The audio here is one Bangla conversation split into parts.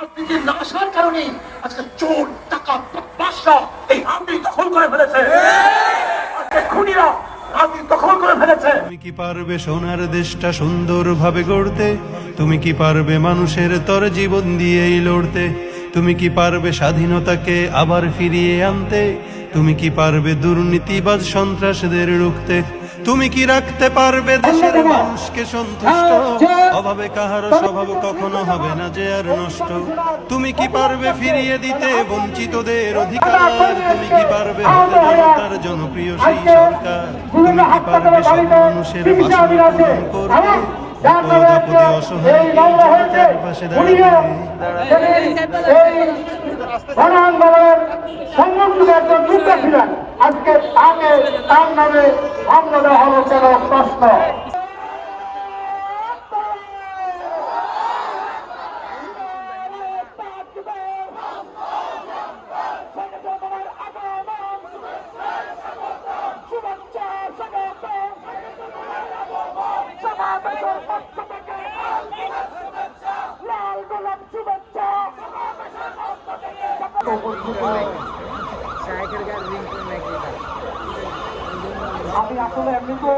রাজনীতি না আসার কারণে আজকে চোর টাকা বাদশা এই দখল করে ফেলেছে। আজকে খুনিরা তুমি কি পারবে সোনার দেশটা সুন্দরভাবে গড়তে? তুমি কি পারবে মানুষের তর জীবন দিয়েই লড়তে? তুমি কি পারবে স্বাধীনতাকে আবার ফিরিয়ে আনতে? তুমি কি পারবে দুর্নীতিবাজ সন্ত্রাসদের রুখতে? তুমি কি রাখতে পারবে দেশের মানুষকে সন্তুষ্ট? অভাবে কাহার স্বভাব কখনো হবে না যে আর নষ্ট। তুমি কি পারবে ফিরিয়ে দিতে? বঞ্চিতদের অধিকার। তুমি কি পারবে হতে জনতার জনপ্রিয় সেই সরকার। তুমি কি পারবে সব মানুষের বাসনা পূরণ করতে বিপদ ছিলেন আজকে তাকে তার নামে মামলা দেওয়া হলো কেন প্রশ্ন। আমি আসলে এমনি তো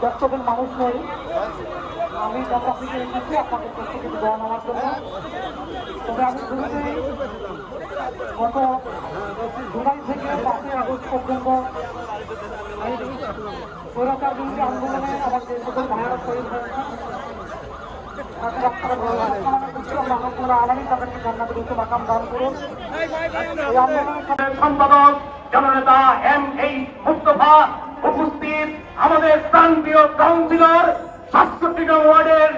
ব্যস্তদের মানুষ নই। আমি যখন থেকে এসেছি, আপনাদের প্রস্তুতি দেওয়া নেওয়ার জন্য। তবে আমি শুরুতেই গত জুলাই থেকে পাঁচই আগস্ট পর্যন্ত স্বৈরাচার বিরোধী আন্দোলনে আমার যে সকল সম্পাদক জননেতা এম এই মুস্তফা উপস্থিত আমাদের প্রান্তীয় কাউন্সিলর সাতষট্টি ওয়ার্ডের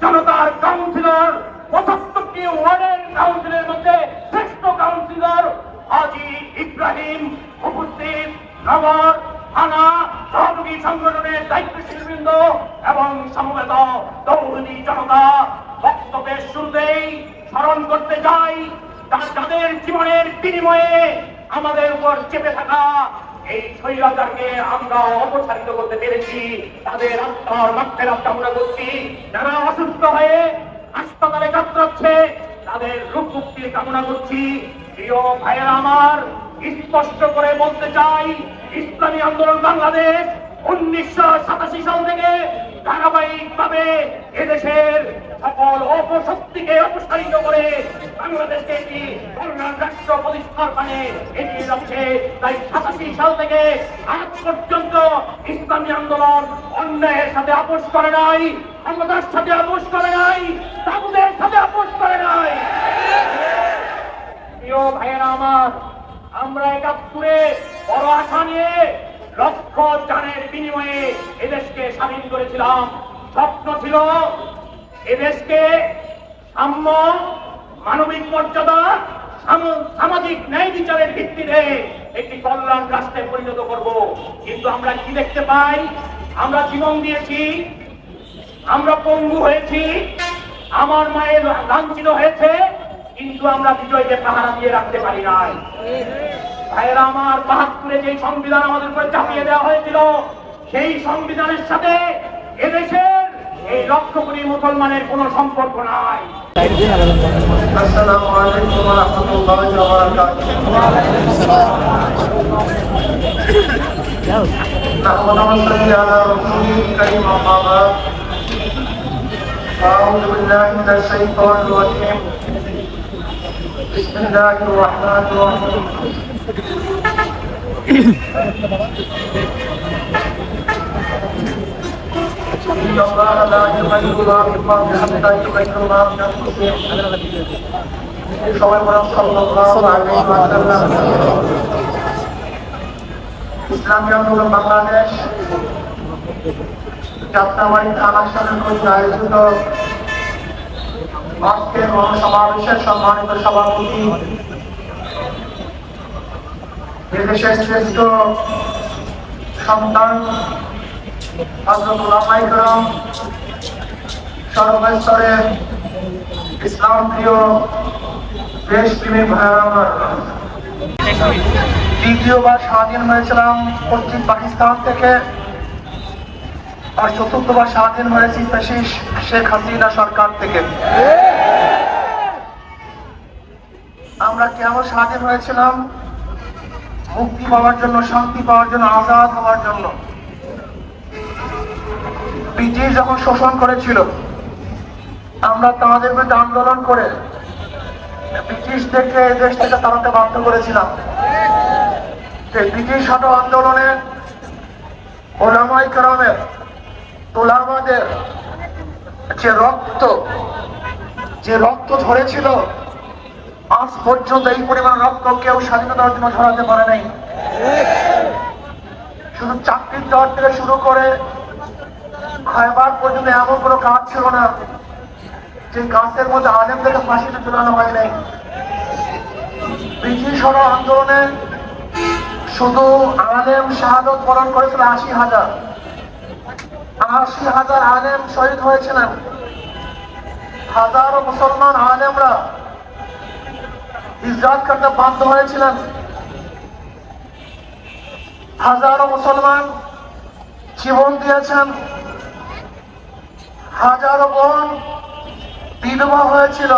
জনতার কাউন্সিলর, পঁচাত্তরটি ওয়ার্ডের কাউন্সিলের মধ্যে শ্রেষ্ঠ কাউন্সিলর হাজি ইব্রাহিম উপস্থিত। নগর, থানা, সহযোগী সংগঠনের দায়িত্বশীল বৃন্দ এবং সমবেত তৌহদি জনতা বক্তব্যের শুরুতেই স্মরণ করতে চাই তা- যাদের জীবনের বিনিময়ে আমাদের উপর চেপে থাকা এই আমরা অপসারিত করতে পেরেছি। তাদের আত্মার কামনা করছি। যারা অসুস্থ হয়ে তাদের কামনা করছি। আমার, স্পষ্ট করে বলতে চাই, ইসলামী আন্দোলন বাংলাদেশ উনিশশো সাতাশি সাল থেকে ধারাবাহিক ভাবে এদেশের সকল অপশক্তিকে অপসারিত করে বাংলাদেশকে একটি রাষ্ট্র প্রতিষ্ঠার মানে এগিয়ে যাচ্ছে। তাই সাতাশি সাল থেকে আজ পর্যন্ত ইসলামী আন্দোলন অন্যায়ের সাথে আপোষ করে নাই, ক্ষমতার সাথে আপোষ করে নাই তাগুদের সাথে আপোষ করে নাই প্রিয় ভাইয়েরা আমার আমরা একাত্তরে বড় আশা নিয়ে লক্ষ জানের বিনিময়ে এদেশকে স্বাধীন করেছিলাম। স্বপ্ন ছিল এদেশকে সাম্য, মানবিক মর্যাদা সামাজিক ন্যায় বিচারের ভিত্তিতে একটি কল্যাণ রাষ্ট্রে পরিণত করব। কিন্তু আমরা কি দেখতে পাই? আমরা জীবন দিয়েছি, আমরা পঙ্গু হয়েছি, আমার মায়ের লাঞ্ছিত হয়েছে, কিন্তু আমরা বিজয়কে পাহারা দিয়ে রাখতে পারি নাই। ভাইয়েরা, আমার বাহাত্তরে যে সংবিধান আমাদের উপরে চাপিয়ে দেওয়া হয়েছিল সেই সংবিধানের সাথে এদেশের এই লক্ষ কোটি মুসলমানের কোনো সম্পর্ক নাই আসসালামু আলাইকুম ওয়া রাহমাতুল্লাহি ওয়া বারাকাতুহু نحمد ونصلي على رسوله الكريم أما بعد أعوذ بالله من الشيطان الرجيم بسم الله الرحمن الرحيم إن الله لا يغير ما بقوم حتى يغيروا ما بأنفسهم সবাই বলেন সাল্লাল্লাহু আলাইহি ওয়াসাল্লাম ইসলামী আন্দোলন বাংলাদেশ যাত্রাবাড়ি থানা সদর কর্তৃক আয়োজিত আজকের মহাসমাবেশের সম্মানিত সভাপতি এদেশের শ্রেষ্ঠ সন্তান সর্বস্তরের ইসলাম প্রিয় দেশ প্রেমিক দ্বিতীয়বার স্বাধীন হয়েছিলাম পশ্চিম পাকিস্তান থেকে। আর চতুর্থবার স্বাধীন হয়েছি পেশিস শেখ হাসিনা সরকার থেকে। আমরা কেমন স্বাধীন হয়েছিলাম? মুক্তি পাওয়ার জন্য, শান্তি পাওয়ার জন্য, আজাদ হওয়ার জন্য। ব্রিটিশ যখন শোষণ করেছিল, আমরা তাদের বিরুদ্ধে আন্দোলন করে ব্রিটিশদেরকে দেশ থেকে তাড়াতে বাধ্য করেছিলাম। ব্রিটিশ হটো আন্দোলনে ওলামাই কারামের তোলামাদের যে রক্ত যে রক্ত ঝরেছিল আজ পর্যন্ত এই পরিমাণ রক্ত কেউ স্বাধীনতার জন্য ঝরাতে পারে নাই। শুধু চাকরির দর থেকে শুরু করে খাইবার পর্যন্ত এমন কোনো কাজ ছিল না। যে গাছের মধ্যে আলেমদেরকে ফাঁসিতে ঝুলানো হয় নাই। ব্রিটিশ সর আন্দোলনে শুধু আলেম শাহাদত বরণ করেছিল আশি হাজার। আশি হাজার আলেম শহীদ হয়েছিলেন। হাজারো মুসলমান আলেমরা ইসরাত করতে বাধ্য হয়েছিলেন। হাজারো মুসলমান জীবন দিয়েছেন। হাজারো বোন বিধবা হয়েছিল।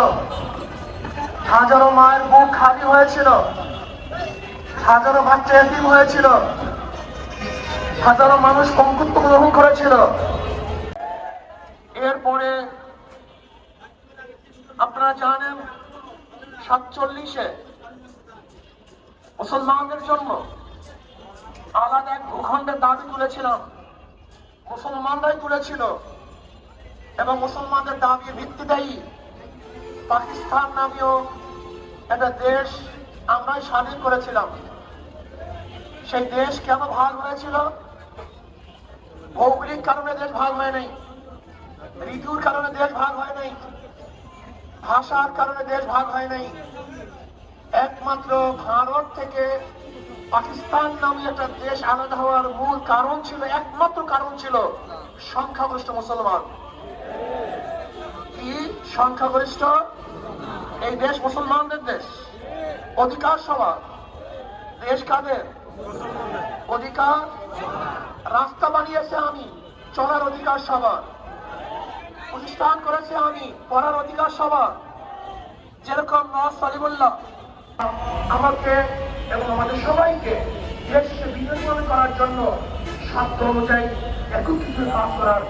হাজারো মায়ের বুক খালি হয়েছিল। হাজারো বাচ্চা এতিম হয়েছিল। হাজারো মানুষ পঙ্কুত্ব গ্রহণ করেছিল। এরপরে আপনারা জানেন, সাতচল্লিশে মুসলমানদের জন্য আলাদা এক ভূখণ্ডের দাবি তুলেছিলাম। মুসলমানরাই তুলেছিল। এবং মুসলমানদের দাবি ভিত্তিতেই পাকিস্তান নামীয় একটা দেশ আমরাই স্বাধীন করেছিলাম। সেই দেশ কেন ভাগ হয়েছিল? ভৌগোলিক কারণে দেশ ভাগ হয় নাই, ঋতুর কারণে দেশ ভাগ হয় নাই, ভাষার কারণে দেশ ভাগ হয় নাই। একমাত্র ভারত থেকে পাকিস্তান নামে একটা দেশ আলাদা হওয়ার মূল কারণ ছিল, একমাত্র কারণ ছিল সংখ্যাগরিষ্ঠ মুসলমান। সংখ্যাগরিষ্ঠ এই দেশ মুসলমানদের দেশ। অধিকার সভা দেশ কাদের? অধিকার রাস্তা বানিয়েছে আমি চলার অধিকার সবার প্রতিষ্ঠান করেছে আমি পড়ার অধিকার সবার যেরকম নওয়াজ সালিমুল্লাহ। আমাকে এবং আমাদের সবাইকে দেশকে বিনিয়োগ করার জন্য সাধ্য অনুযায়ী একত্রিত কাজ করার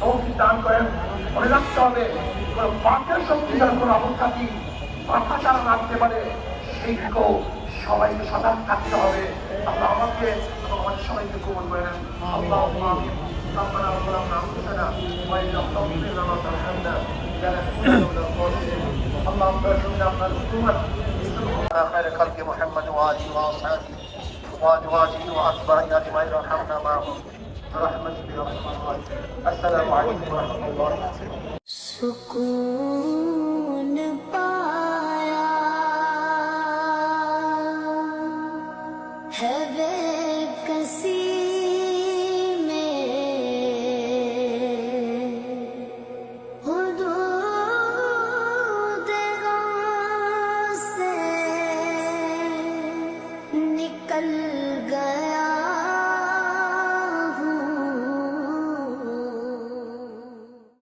তৌফিক দান করেন মনে রাখতে হবে কোনো বাকের শক্তির কোনো অবস্থাতেই মাথা চারা রাখতে পারে সেই দিকেও সবাইকে সজাগ থাকতে হবে আল্লাহ আমাকে এবং আমাদের সবাইকে কবল করে নেন আল্লাহ ربنا ظلمنا انفسنا وان لم تغفر لنا وترحمنا لنكونن من الخاسرين اللهم ارحمنا من الخصومه على خير خلق محمد واله واصحابه وأزواجه وأتباعنا بما يرحمنا معهم برحمتك يا رحمة الله السلام عليكم ورحمة الله.